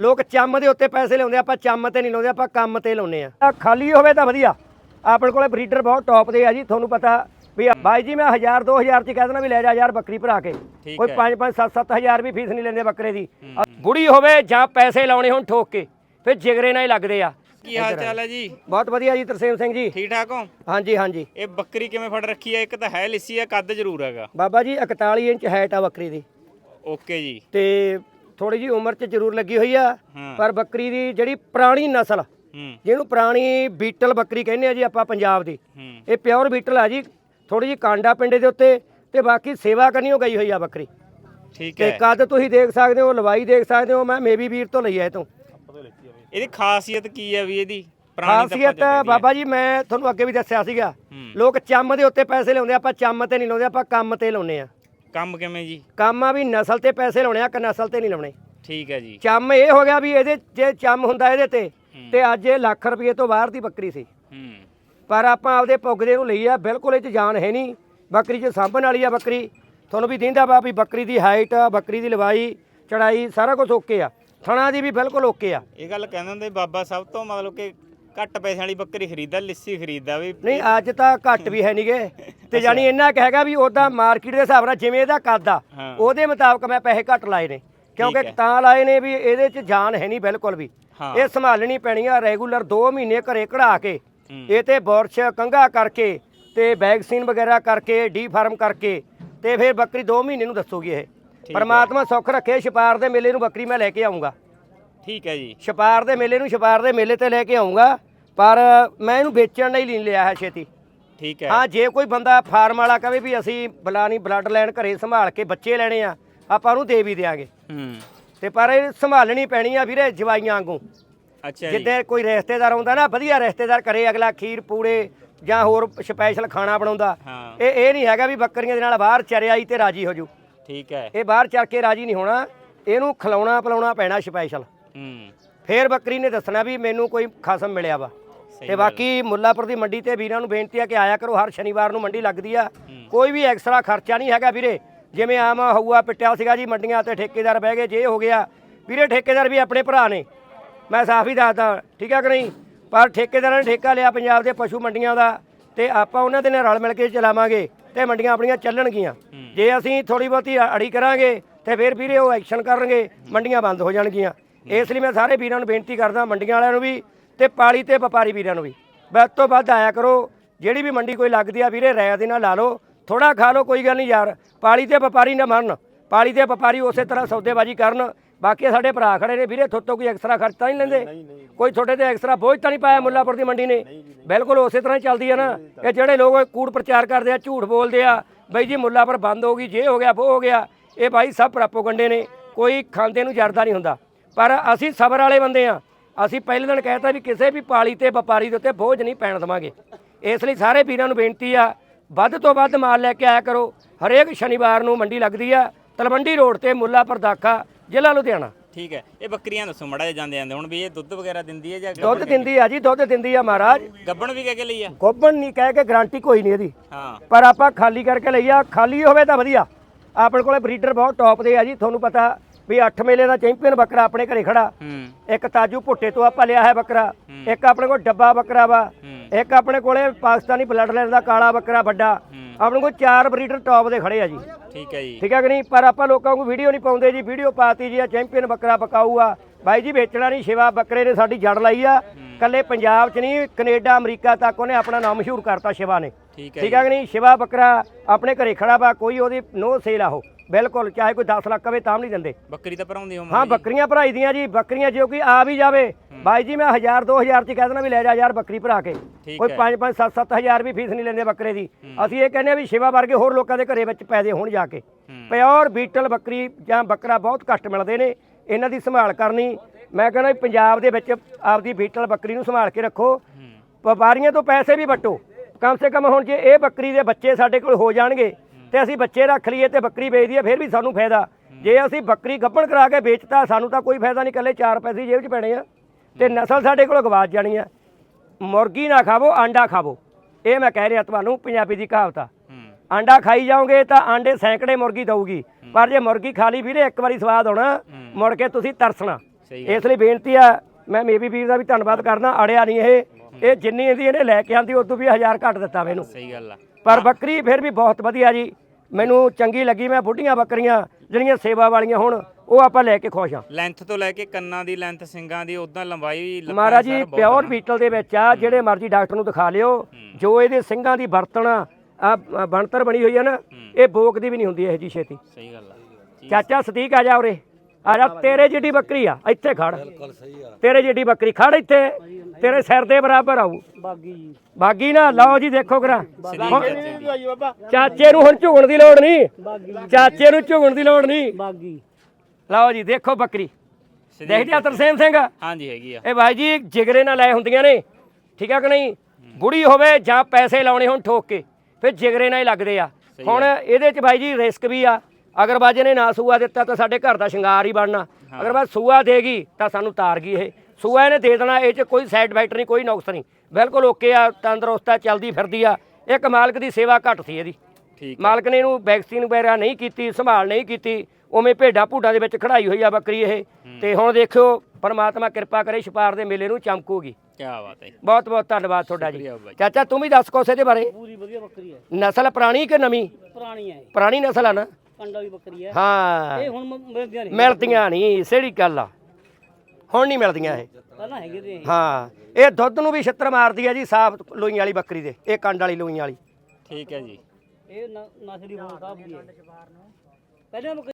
ਲੋਕ ਚੰਮ ਦੇ ਉੱਤੇ ਪੈਸੇ ਲਾਉਂਦੇ ਆਪਾਂ ਚੰਮ ਤੇ ਨਹੀਂ ਲਾਉਂਦੇ ਆਪਾਂ ਕੰਮ ਤੇ ਲਾਉਂਦੇ ਆ। ਆਹ ਖਾਲੀ ਹੋਵੇ ਤਾਂ ਵਧੀਆ। ਆਪਣੇ ਕੋਲੇ ਬਰੀਡਰ ਬਹੁਤ ਟੌਪ ਦੇ ਆ ਜੀ ਤੁਹਾਨੂੰ ਪਤਾ ਵੀ ਬਾਈ ਜੀ ਮੈਂ 1000 2000 ਚ ਕਹਿ ਦੇਣਾ ਵੀ ਲੈ ਜਾ ਯਾਰ ਬੱਕਰੀ ਭਰਾ ਕੇ। ਕੋਈ ਹੈ। 5 5 7 7000 ਵੀ ਫੀਸ ਨਹੀਂ ਲੈਂਦੇ ਬੱਕਰੇ ਦੀ। ਬੁੜੀ ਹੋਵੇ ਜਾਂ ਪੈਸੇ ਲਾਉਣੇ ਹੋਣ ਠੋਕ ਕੇ ਫਿਰ ਜਿਗਰੇ ਨਾਲ ਹੀ ਲੱਗਦੇ ਆ। ਕੀ ਹਾਲ ਚਾਲ ਹੈ ਜੀ? ਬਹੁਤ ਵਧੀਆ ਜੀ ਤਰਸੇਮ ਸਿੰਘ ਜੀ। ਠੀਕ ਠਾਕ ਹੋ? ਹਾਂਜੀ ਹਾਂਜੀ। ਇਹ ਬੱਕਰੀ ਕਿਵੇਂ ਫੜ ਰੱਖੀ ਹੈ? ਇੱਕ ਤਾਂ ਹੈ ਲਿੱਸੀ ਹੈ ਕੱਦ ਜ਼ਰੂਰ ਹੈਗਾ। ਬਾਬਾ ਜੀ 41 ਇੰਚ ਹਾਈਟ ਆ ਬੱਕਰੀ ਦੀ। ਓਕੇ ਜੀ। ਤੇ ਥੋੜੀ ਜੀ ਉਮਰ 'ਚ ਜ਼ਰੂਰ ਲੱਗੀ ਹੋਈ ਆ ਪਰ ਬੱਕਰੀ ਦੀ ਜਿਹੜੀ ਪੁਰਾਣੀ ਨਸਲ ਜਿਹਨੂੰ ਪੁਰਾਣੀ ਬੀਟਲ ਬੱਕਰੀ ਕਹਿੰਦੇ ਆ ਜੀ ਆਪਾਂ ਪੰਜਾਬ ਦੀ ਇਹ ਪਿਓਰ ਬੀਟਲ ਆ ਜੀ ਥੋੜੀ ਜੀ ਕਾਂਡਾ ਪਿੰਡੇ ਦੇ ਉੱਤੇ ਤੇ ਬਾਕੀ ਸੇਵਾ ਕਰਨੀ ਹੋ ਗਈ ਹੋਈ ਆ ਬੱਕਰੀ। ਠੀਕ ਤੇ ਹੈ। ਕੱਦ ਤੁਸੀਂ ਦੇਖ ਸਕਦੇ ਹੋ ਲਵਾਈ ਦੇਖ ਸਕਦੇ ਹੋ ਮੈਂ ਮੇਬੀ ਵੀਰ ਤੋਂ ਲਈ ਆ ਇਹ ਤੋਂ। ਇਹਦੀ ਖਾਸੀਅਤ ਕੀ ਹੈ ਵੀ ਇਹਦੀ? ਤਾਂ ਖਾਸੀਅਤ। ਬਾਬਾ ਜੀ ਮੈਂ ਤੁਹਾਨੂੰ ਅੱਗੇ ਵੀ ਦੱਸਿਆ ਸੀਗਾ। ਲੋਕ ਚੰਮ ਦੇ ਉੱਤੇ ਪੈਸੇ ਲਾਉਂਦੇ ਆਪਾਂ ਚੰਮ ਤੇ ਨਹੀਂ ਲਾਉਂਦੇ ਆਪਾਂ ਕੰਮ ਤੇ ਲਾਉਂਦੇ ਆ। ਕੰਮ ਕਿਵੇਂ ਜੀ? ਕੰਮ ਆ ਵੀ ਨਸਲ ਤੇ ਪੈਸੇ ਲਾਉਣੇ ਆ ਕਿ ਨਸਲ ਤੇ ਨਹੀਂ ਲਾਉਣੇ। ਠੀਕ ਹੈ ਜੀ। ਚੰਮ ਇਹ ਹੋ ਗਿਆ ਵੀ ਇਹਦੇ ਜੇ ਚੰਮ ਹੁੰਦਾ ਇਹਦੇ ਤੇ ਤੇ ਅੱਜ ਇਹ ਲੱਖ ਰੁਪਏ ਤੋਂ ਬਾਹਰ ਦੀ ਬੱਕਰੀ ਸੀ। ਹੂੰ। ਪਰ ਆਪਾਂ ਆਪਦੇ ਪੁੱਗਦੇ ਨੂੰ ਲਈ ਆ ਬਿਲਕੁਲ ਇਹ ਚ ਜਾਨ ਹੈ ਨਹੀਂ। ਬੱਕਰੀ ਚ ਸਾਂਭਣ ਵਾਲੀ ਆ ਬੱਕਰੀ। ਤੁਹਾਨੂੰ ਵੀ ਦਿੰਦਾ ਵਾ ਵੀ ਬੱਕਰੀ ਦੀ ਹਾਈਟ ਬੱਕਰੀ ਦੀ ਲੰਬਾਈ ਚੜਾਈ ਸਾਰਾ ਕੁਝ ਓਕੇ ਆ। ਥਣਾ ਦੀ ਵੀ ਬਿਲਕੁਲ ਓਕੇ ਆ। ਇਹ ਗੱਲ ਕਹਿੰਦੇ ਹੁੰਦੇ ਬਾਬਾ ਸਭ ਤੋਂ ਮਤਲਬ ਕਿ ਘੱਟ ਪੈਸਿਆਂ ਵਾਲੀ ਬੱਕਰੀ ਖਰੀਦਦਾ ਲਿੱਸੀ ਖਰੀਦਦਾ ਵੀ। ਨਹੀਂ ਅੱਜ ਤਾਂ ਘੱਟ ਵੀ ਹੈ ਨਹੀਂਗੇ ਤੇ ਜਾਨੀ ਇੰਨਾ ਕੁ ਹੈਗਾ ਵੀ ਉਹਦਾ ਮਾਰਕੀਟ ਦੇ ਹਿਸਾਬ ਨਾਲ ਜਿਵੇਂ ਇਹਦਾ ਹਾਂ। ਉਹਦੇ ਮੁਤਾਬਕ ਮੈਂ ਪੈਸੇ ਘੱਟ ਲਾਏ ਨੇ। ਕਿਉਂਕਿ ਹੈ। ਤਾਂ ਲਾਏ ਨੇ ਵੀ ਇਹਦੇ ਚ ਜਾਨ ਹੈ ਨਹੀਂ ਬਿਲਕੁਲ ਵੀ। ਹਾਂ। ਇਹ ਸੰਭਾਲਣੀ ਪੈਣੀ ਆ ਰੈਗੂਲਰ 2 ਮਹੀਨੇ ਘਰੇ ਕਢਾ ਕੇ। ਹੂੰ। ਇਹ ਤੇ ਬੋਰਸ਼ ਕੰਗਾ ਕਰਕੇ ਤੇ ਵੈਕਸੀਨ ਵਗੈਰਾ ਕਰਕੇ ਡੀ ਫਾਰਮ ਕਰਕੇ ਤੇ ਫਿਰ ਬੱਕਰੀ 2 ਮਹੀਨੇ ਨੂੰ ਦੱਸੂਗੀ ਇਹ। ਪਰਮਾਤਮਾ ਸੁੱਖ ਰੱਖੇ ਛਪਾਰ ਦੇ ਮੇਲੇ ਨੂੰ ਬੱਕਰੀ ਮੈਂ ਲੈ ਕੇ ਆਉਂਗਾ ਠੀਕ ਹੈ ਜੀ। ਛਪਾਰ ਦੇ ਮੇਲੇ ਨੂੰ ਛਪਾਰ ਦੇ ਮੇਲੇ ਤੇ ਲੈ ਕੇ ਆਉਂਗਾ ਪਰ ਮੈਂ ਇਹਨੂੰ ਵੇਚਣ ਲਈ ਨਹੀਂ ਲਿਆ ਹੈ ਛੇਤੀ। ਠੀਕ ਹੈ। ਹਾਂ ਜੇ ਕੋਈ ਬੰਦਾ ਫਾਰਮ ਵਾਲਾ ਕਵੇ ਵੀ ਅਸੀਂ ਬਲਾਨੀ ਬਲੱਡ ਲਾਈਨ ਘਰੇ ਸੰਭਾਲ ਕੇ ਬੱਚੇ ਲੈਣੇ ਆ ਆਪਾਂ ਉਹਨੂੰ ਦੇ ਵੀ ਦੇਾਂਗੇ ਹੂੰ। ਤੇ ਪਰ ਇਹ ਸੰਭਾਲਣੀ ਪੈਣੀ ਆ ਵੀਰੇ ਜਵਾਈਆਂ ਵਾਂਗੂ। ਅੱਛਾ ਜੀ। ਜਿੱਦੇ ਕੋਈ ਰਿਸ਼ਤੇਦਾਰ ਆਉਂਦਾ ਨਾ ਵਧੀਆ ਰਿਸ਼ਤੇਦਾਰ ਕਰੇ ਅਗਲਾ ਖੀਰ ਪੂੜੇ ਜਾਂ ਹੋਰ ਸਪੈਸ਼ਲ ਖਾਣਾ ਬਣਾਉਂਦਾ ਹਾਂ। ਇਹ ਇਹ ਨਹੀਂ ਹੈਗਾ ਵੀ ਬੱਕਰੀਆਂ ਦੇ ਨਾਲ ਬਾਹਰ ਚਰਿਆਈ ਤੇ ਰਾਜੀ ਹੋ ਜੂ ਠੀਕ ਹੈ। ਇਹ ਬਾਹਰ ਚਰ ਕੇ ਰਾਜੀ ਨਹੀਂ ਹੋਣਾ ਇਹਨੂੰ ਖਿਲਾਉਣਾ ਪਿਲਾਉਣਾ ਪੈਣਾ ਸਪੈਸ਼ਲ। ਹੂੰ। ਫੇਰ ਬੱਕਰੀ ਨੇ ਦੱਸਣਾ ਵੀ ਮੈਨੂੰ ਕੋਈ ਖਸਮ ਮਿਲਿਆ ਵਾ। ਤੇ ਬਾਕੀ ਮੁੱਲਾਪੁਰ ਦੀ ਮੰਡੀ ਤੇ ਵੀਰਾਂ ਨੂੰ ਬੇਨਤੀ ਆ ਕਿ ਆਇਆ ਕਰੋ ਹਰ ਸ਼ਨੀਵਾਰ ਨੂੰ ਮੰਡੀ ਲੱਗਦੀ ਆ। ਕੋਈ ਵੀ ਐਕਸਟਰਾ ਖਰਚਾ ਨਹੀਂ ਹੈਗਾ ਵੀਰੇ। ਜਿਵੇਂ ਆਮ ਹਊਆ ਪਿੱਟਿਆ ਸੀਗਾ ਜੀ ਮੰਡੀਆਂ ਤੇ ਠੇਕੇਦਾਰ ਬਹਿ ਗਏ ਜੇ ਹੋ ਗਿਆ। ਵੀਰੇ ਠੇਕੇਦਾਰ ਵੀ ਆਪਣੇ ਭਰਾ ਨੇ। ਮੈਂ ਸਾਫ਼ ਹੀ ਦੱਸਦਾ ਠੀਕ ਆ ਕਿ ਨਹੀਂ? ਪਰ ਠੇਕੇਦਾਰਾਂ ਨੇ ਠੇਕਾ ਲਿਆ ਪੰਜਾਬ ਦੇ ਪਸ਼ੂ ਮੰਡੀਆਂ ਦਾ ਤੇ ਆਪਾਂ ਉਹਨਾਂ ਦੇ ਨਾਲ ਰਲ ਮਿਲ ਕੇ ਚਲਾਵਾਂਗੇ ਤੇ ਮੰਡੀਆਂ ਆਪਣੀਆਂ ਚੱਲਣਗੀਆਂ। ਜੇ ਅਸੀਂ ਥੋੜੀ ਬਹੁਤੀ ਅੜੀ ਕਰਾਂਗੇ ਤੇ ਫਿਰ ਵੀਰੇ ਉਹ ਐਕਸ਼ਨ ਕਰਨਗੇ ਮੰਡੀਆਂ ਬੰਦ ਹੋ ਜਾਣਗੀਆਂ। ਇਸ ਲਈ ਮੈਂ ਸਾਰੇ ਵੀਰਾਂ ਨੂੰ ਬੇਨਤੀ ਕਰਦਾ ਮੰਡੀਆਂ ਵਾਲਿਆਂ ਨੂੰ ਵੀ ਤੇ ਪਾਲੀ ਤੇ ਵਪਾਰੀ ਵੀਰਾਂ ਨੂੰ ਵੀ। ਵੱਧ ਤੋਂ ਵੱਧ ਆਇਆ ਕਰੋ ਜਿਹੜੀ ਵੀ ਮੰਡੀ ਕੋਈ ਲੱਗਦੀ ਆ ਵੀਰੇ ਰਾਇ ਦੇ ਨਾਲ ਲਾ ਲਓ। ਥੋੜਾ ਖਾ ਲਓ ਕੋਈ ਗੱਲ ਨਹੀਂ ਯਾਰ। ਪਾਲੀ ਤੇ ਵਪਾਰੀ ਨਾ ਮਰਨ। ਪਾਲੀ ਤੇ ਵਪਾਰੀ ਉਸੇ ਤਰ੍ਹਾਂ ਸੌਦੇਬਾਜ਼ੀ ਕਰਨ। ਬਾਕੀ ਸਾਡੇ ਭਰਾ ਖੜੇ ਨੇ ਵੀਰੇ ਥੋਤੋਂ ਕੋਈ ਐਕਸਟਰਾ ਖਰਚਾ ਨਹੀਂ ਲੈਂਦੇ। ਕੋਈ ਤੁਹਾਡੇ ਤੇ ਐਕਸਟਰਾ ਬੋਝ ਤਾਂ ਨਹੀਂ ਪਾਇਆ ਮੁੱਲਾਪੁਰ ਦੀ ਮੰਡੀ ਨੇ। ਬਿਲਕੁਲ ਉਸੇ ਤਰ੍ਹਾਂ ਹੀ ਚੱਲਦੀ ਆ ਨਾ। ਇਹ ਜਿਹੜੇ ਲੋਕ ਕੂੜ ਪ੍ਰਚਾਰ ਕਰਦੇ ਆ ਝੂਠ ਬੋਲਦੇ ਆ ਬਈ ਜੀ ਮੁੱਲਾਪੁਰ ਬੰਦ ਹੋ ਗਈ ਜੇ ਹੋ ਗਿਆ ਉਹ ਹੋ ਗਿਆ। ਇਹ ਭਾਈ ਸਭ ਪ੍ਰਾਪੋਗੰਡੇ ਨੇ। ਕੋਈ ਖਾਂਦੇ ਨੂੰ ਜਰਦਾ ਨਹੀਂ ਹੁੰਦਾ। ਪਰ ਅਸੀਂ ਸਬਰ ਵਾਲੇ ਬੰਦੇ ਆ ਅਸੀਂ ਪਹਿਲੇ ਦਿਨ ਕਹਿਤਾ ਵੀ ਕਿਸੇ ਵੀ ਪਾਲੀ ਤੇ ਵਪਾਰੀ ਦੇ ਉੱਤੇ ਬੋਝ ਨਹੀਂ ਪੈਣ ਦੇਵਾਂਗੇ। ਇਸ ਲਈ ਸਾਰੇ ਵੀਰਾਂ ਨੂੰ ਬੇਨਤੀ ਆ ਵੱਧ ਤੋਂ ਵੱਧ ਮਾਲ ਲੈ ਕੇ ਆਇਆ ਕਰੋ। ਹਰੇਕ ਸ਼ਨੀਵਾਰ ਨੂੰ ਮੰਡੀ ਲੱਗਦੀ ਆ ਤਲਵੰਡੀ ਰੋਡ ਤੇ ਮੁੱਲਾਪੁਰ ਦਾਖਾ ਜ਼ਿਲ੍ਹਾ ਲੁਧਿਆਣਾ। ਠੀਕ ਹੈ। ਇਹ ਬੱਕਰੀਆਂ ਦੱਸੋ ਮੜਾ ਜਿਹਾ ਜਾਂਦੇ ਜਾਂਦੇ ਹੁਣ ਵੀ ਇਹ ਦੁੱਧ ਵਗੈਰਾ ਦਿੰਦੀ ਹੈ ਜਾਂ ਦੁੱਧ ਦਿੰਦੀ ਆ ਜੀ ਦੁੱਧ ਦਿੰਦੀ ਆ ਮਹਾਰਾਜ। ਗੱਬਣ ਵੀ ਕਹਿ ਕੇ ਲਈ ਆ? ਗੋਬਣ ਨਹੀਂ ਕਹਿ ਕੇ ਗਾਰੰਟੀ ਕੋਈ ਨਹੀਂ ਇਹਦੀ। ਹਾਂ। ਪਰ ਆਪਾਂ ਖਾਲੀ ਕਰਕੇ ਲਈਆ ਖਾਲੀ ਹੋਵੇ ਤਾਂ ਵਧੀਆ। ਆਪਣੇ ਕੋਲੇ ਬਰੀਡਰ ਬਹੁਤ ਟੌਪ ਦੇ ਆ ਜੀ ਤੁਹਾਨੂੰ ਪਤਾ ਵੀ 8 ਮੇਲੇ ਦਾ ਚੈਂਪੀਅਨ ਬੱਕਰਾ ਆਪਣੇ ਘਰੇ ਖੜਾ। ਹੂੰ। ਇੱਕ ਤਾਜੂ ਭੁੱਟੇ ਤੋਂ ਆਪਾਂ ਲਿਆ ਹੈ ਬੱਕਰਾ। ਇੱਕ ਆਪਣੇ ਕੋਲ ਡੱਬਾ ਬੱਕਰਾ ਵਾ। ਇੱਕ ਆਪਣੇ ਕੋਲੇ ਪਾਕਿਸਤਾਨੀ ਬਲੱਡ ਲਾਈਨ ਦਾ ਕਾਲਾ ਬੱਕਰਾ ਵੱਡਾ। ਆਪਣੇ ਕੋਲ ਚਾਰ ਬਰੀਡਰ ਟੌਪ ਦੇ ਖੜੇ ਆ ਜੀ। ਠੀਕ ਹੈ ਜੀ। ਠੀਕ ਹੈ ਕਿ ਨਹੀਂ? ਪਰ ਆਪਾਂ ਲੋਕਾਂ ਨੂੰ ਵੀਡੀਓ ਨਹੀਂ ਪਾਉਂਦੇ ਜੀ। ਵੀਡੀਓ ਪਾਤੀ ਜੀ ਆ ਚੈਂਪੀਅਨ ਬੱਕਰਾ ਪਕਾਊ ਆ ਬਾਈ ਜੀ ਵੇਚਣਾ ਨਹੀਂ ਸ਼ਿਵਾ ਬੱਕਰੇ ਨੇ ਸਾਡੀ ਜੜ ਲਾਈ ਆ। ਕੱਲੇ ਪੰਜਾਬ 'ਚ ਨਹੀਂ ਕੈਨੇਡਾ ਅਮਰੀਕਾ ਤੱਕ ਉਹਨੇ ਆਪਣਾ ਨਾਮ ਮਸ਼ਹੂਰ ਕਰਤਾ ਸ਼ਿਵਾ ਨੇ। ਠੀਕ ਹੈ ਠੀਕ ਹੈ ਕਿ ਨਹੀਂ? ਸ਼ਿਵਾ ਬੱਕਰਾ ਆਪਣੇ ਘਰੇ ਖੜਾ ਵਾ ਕੋਈ ਉਹਦੀ ਨੋ ਸੇਲ ਆ ਉਹ। ਬਿਲਕੁਲ ਚਾਹੇ ਕੋਈ 10 ਲੱਖ ਕਵੇ ਤਾਂ ਵੀ ਨਹੀਂ ਦਿੰਦੇ। ਬੱਕਰੀ ਤਾਂ ਭਰਾਉਂਦੀ ਹੋ ਹਾਂ ਬੱਕਰੀਆਂ ਭਰਾਈ ਦੀਆਂ ਜੀ ਬੱਕਰੀਆਂ ਜੋ ਕਿ ਆ ਵੀ ਜਾਵੇ ਬਾਈ ਜੀ ਮੈਂ 1000 2000 ਚ ਕਹਿ ਦੇਣਾ ਵੀ ਲੈ ਜਾ ਯਾਰ ਬੱਕਰੀ ਭਰਾ ਕੇ। ਕੋਈ ਹੈ। 5 5 7 7000 ਵੀ ਫੀਸ ਨਹੀਂ ਲੈਂਦੇ ਬੱਕਰੇ ਦੀ। ਅਸੀਂ ਇਹ ਕਹਿੰਦੇ ਆ ਵੀ ਸ਼ਿਵਾ ਵਰਗੇ ਹੋਰ ਲੋਕਾਂ ਦੇ ਘਰੇ ਵਿੱਚ ਪੈਦੇ ਹੋਣ ਜਾ ਕੇ। ਪਿਓਰ ਬੀਟਲ ਬੱਕਰੀ ਜਾਂ ਬੱਕਰਾ ਬਹੁਤ ਘੱਟ ਮਿਲਦੇ ਨੇ ਇਹਨਾਂ ਦੀ ਸੰਭਾਲ ਕਰਨੀ। ਮੈਂ ਕਹਿੰਦਾ ਪੰਜਾਬ ਦੇ ਵਿੱਚ ਆਪਦੀ ਬੀਟਲ ਬੱਕਰੀ ਨੂੰ ਸੰਭਾਲ ਕੇ ਰੱਖੋ। ਵਪਾਰੀਆਂ ਤੋਂ ਪੈਸੇ ਵੀ ਵਟੋ। ਕਮ ਸੇ ਕਮ ਹੁਣ ਜੇ ਇਹ ਬੱਕਰੀ ਦੇ ਬੱਚੇ ਸਾਡੇ ਕੋਲ ਹੋ ਜਾਣਗੇ ਤੇ ਅਸੀਂ ਬੱਚੇ ਰੱਖ ਲਈਏ ਤੇ ਬੱਕਰੀ ਵੇਚ ਦਈਏ ਫਿਰ ਵੀ ਸਾਨੂੰ ਫਾਇਦਾ। ਜੇ ਅਸੀਂ ਬੱਕਰੀ ਗੱਭਣ ਕਰਾ ਕੇ ਵੇਚਤਾ ਸਾਨੂੰ ਤਾਂ ਕੋਈ ਫਾਇਦਾ ਨਹੀਂ ਕੱਲੇ 4 ਪੈਸੇ ਜੇਬ 'ਚ ਪੈਣੇ ਆ। ਤੇ ਨਸਲ ਸਾਡੇ ਕੋਲ ਗਵਾਚ ਜਾਣੀ ਆ। ਮੁਰਗੀ ਨਾ ਖਾਵੋ ਆਂਡਾ ਖਾਵੋ। ਇਹ ਮੈਂ ਕਹਿ ਰਿਹਾ ਤੁਹਾਨੂੰ ਪੰਜਾਬੀ ਦੀ ਕਹਾਵਤ ਆ। ਆਂਡਾ ਖਾਈ ਜਾਓਗੇ ਤਾਂ ਆਂਡੇ ਸੈਂਕੜੇ ਮੁਰਗੀ ਦਊਗੀ। ਪਰ ਜੇ ਮੁਰਗੀ ਖਾ ਲਈ ਵੀਰੇ ਇੱਕ ਵਾਰੀ ਸਵਾਦ ਆਉਣਾ ਮੁੜ ਕੇ ਤੁਸੀਂ ਤਰਸਣਾ। ਇਸ ਲਈ ਬੇਨਤੀ ਆ ਮੈਂ ਮੇਬੀ ਵੀਰ ਦਾ ਵੀ ਧੰਨਵਾਦ ਕਰਦਾ ਅੜਿਆ ਨਹੀਂ ਇਹ। ਇਹ ਜਿੰਨੀ ਇਹਦੀ ਇਹਨੇ ਲੈ ਕੇ ਆਂਦੀ ਉਦੋਂ ਵੀ 1000 ਘੱਟ ਦਿੱਤਾ ਮੈਨੂੰ। ਸਹੀ ਗੱਲ ਆ। ਪਰ ਬੱਕਰੀ ਫਿਰ ਵੀ ਬਹੁਤ ਵਧੀਆ ਜੀ। ਮੈਨੂੰ ਚੰਗੀ ਲੱਗੀ ਮੈਂ ਬੁੱਢੀਆਂ ਬੱਕਰੀਆਂ ਜਿਹੜੀਆਂ ਸੇਵਾ ਵਾਲੀਆਂ ਹੁਣ ਉਹ ਆਪਾਂ ਲੈ ਕੇ ਖੁਸ਼ ਆ ਲੈਂਥ ਤੋਂ ਲੈ ਕੇ ਕੰਨਾਂ ਦੀ ਲੈਂਥ ਸਿੰਗਾਂ ਦੀ ਉਦਾਂ ਲੰਬਾਈ ਮਹਾਰਾਜ ਜੀ ਪਿਓਰ ਆ। ਬੀਟਲ ਦੇ ਵਿੱਚ ਆ ਜਿਹੜੇ ਮਰਜ਼ੀ ਡਾਕਟਰ ਨੂੰ ਦਿਖਾ ਲਿਓ। ਜੋ ਇਹਦੇ ਸਿੰਘਾਂ ਦੀ ਵਰਤਣ ਆ ਬਣਤਰ ਬਣੀ ਹੋਈ ਹੈ ਨਾ ਇਹ ਬੋਕ ਦੀ ਵੀ ਨਹੀਂ ਹੁੰਦੀ ਇਹ ਜੀ ਛੇਤੀ। ਸਹੀ ਗੱਲ ਆ। ਚਾਚਾ ਸਦੀਕ ਆ ਜਾ ਉਰੇ। ਆ ਜਾ ਤੇਰੇ ਜਿੱਡੀ ਬੱਕਰੀ ਆ ਇੱਥੇ ਖੜ। ਤੇਰੇ ਜਿੱਡੀ ਬੱਕਰੀ ਖੜ ਇੱਥੇ। ਤੇਰੇ ਸਿਰ ਦੇ ਬਰਾਬਰ ਆਊ। ਬਾਗੀ ਜੀ। ਬਾਗੀ ਨਾ ਲਓ ਜੀ ਦੇਖੋ ਕਰਾ। ਚਾਚੇ ਨੂੰ ਹੁਣ ਝੁਕਣ ਦੀ ਲੋੜ ਨਹੀਂ। ਚਾਚੇ ਨੂੰ ਝੁਕਣ ਦੀ ਲੋੜ ਨਹੀਂ। ਬਾਗੀ। ਲਓ ਜੀ ਦੇਖੋ ਬੱਕਰੀ। ਦੇਖਦੇ ਆ ਤਰਸੇਮ ਸਿੰਘ। ਹਾਂਜੀ ਹੈਗੀ ਆ। ਇਹ ਭਾਈ ਜੀ ਜਿਗਰੇ ਨਾਲ ਲੈ ਹੁੰਦੀਆਂ ਨੇ। ਠੀਕ ਆ ਕਿ ਨਹੀਂ? ਬੁੜੀ ਹੋਵੇ ਜਾਂ ਪੈਸੇ ਲਾਉਣੇ ਹੁਣ ਠੋਕ ਕੇ ਫਿਰ ਜਿਗਰੇ ਨਾਲ ਹੀ ਲੱਗਦੇ ਆ। ਹੁਣ ਇਹਦੇ ਚ ਭਾਈ ਜੀ ਰਿਸਕ ਵੀ ਆ। ਅਗਰ ਬਾਜੇ ਨੇ ਨਾ ਸੂਆ ਦਿੱਤਾ ਤਾਂ ਸਾਡੇ ਘਰ ਦਾ ਸ਼ਿੰਗਾਰ ਹੀ ਬਣਨਾ। ਅਗਰ ਬਾਜ ਸੂਆ ਦੇਗੀ ਤਾਂ ਸਾਨੂੰ ਤਾਰ ਗਈ ਇਹ। ਸੂਆ ਇਹਨੇ ਦੇ ਦੇਣਾ ਇਹ ਚ ਕੋਈ ਸਾਈਡ ਇਫੈਕਟ ਨਹੀਂ ਕੋਈ ਨੁਕਸ ਨਹੀਂ। ਬਿਲਕੁਲ ਓਕੇ ਆ ਤੰਦਰੁਸਤ ਆ ਚੱਲਦੀ ਫਿਰਦੀ ਆ। ਇੱਕ ਮਾਲਕ ਦੀ ਸੇਵਾ ਘੱਟ ਸੀ ਇਹਦੀ। ਠੀਕ ਮਾਲਕ ਨੇ ਇਹਨੂੰ ਵੈਕਸੀਨ ਵਗੈਰਾ ਨਹੀਂ ਕੀਤੀ ਸੰਭਾਲ ਨਹੀਂ ਕੀਤੀ। ਉਵੇਂ ਭੇਡਾਂ ਭੂਡਾਂ ਦੇ ਵਿੱਚ ਖੜਾਈ ਹੋਈ ਆ ਬੱਕਰੀ ਇਹ। ਤੇ ਹੁਣ ਦੇਖਿਓ ਪਰਮਾਤਮਾ ਕਿਰਪਾ ਕਰੇ ਛਪਾਰ ਦੇ ਮੇਲੇ ਨੂੰ ਚਮਕੂਗੀ। ਕੀ ਬਾਤ ਹੈ ਬਹੁਤ ਬਹੁਤ ਧੰਨਵਾਦ ਤੁਹਾਡਾ ਜੀ। ਚਾਚਾ ਤੂੰ ਵੀ ਦੱਸ ਕੋਸੇ ਦੇ ਬਾਰੇ? ਪੂਰੀ ਵਧੀਆ ਬੱਕਰੀ ਹੈ। ਨਸਲ ਪੁਰਾਣੀ ਕਿ ਨਵੀਂ? ਪੁਰਾਣੀ ਹੈ ਪੁਰਾਣੀ ਨਸਲ ਆ ਨਾ। ਕੰਡਾ ਵੀ ਬੱਕਰੀ ਹੈ ਹਾਂ। ਇਹ ਹੁਣ ਮ- ਮਿਲਦੀਆਂ ਨਹੀਂ। ਮਿਲਦੀਆਂ ਨਹੀਂ ਗੱਲ ਆ। ਹੁਣ ਨਹੀਂ ਮਿਲਦੀਆਂ ਇਹ। ਪਹਿਲਾਂ ਹੈਗੇ ਤੇ ਇਹ। ਹਾਂ ਇਹ ਦੁੱਧ ਨੂੰ ਵੀ ਛਿੱਤਰ ਮਾਰਦੀ ਆ ਜੀ ਸਾਫ਼ ਲੋਈਆਂ ਵਾਲੀ ਬੱਕਰੀ ਦੇ ਇਹ ਕੰਡ ਵਾਲੀ ਲੋਈਆਂ ਵਾਲੀ। ਠੀਕ ਹੈ ਜੀ। ਇਹ ਨ- ਨਸਲੀ ਹੋਣ ਸਾਹਿਬ ਦੀ ਹੈ ਪਹਿਲਾਂ ਬੱਕਰੀ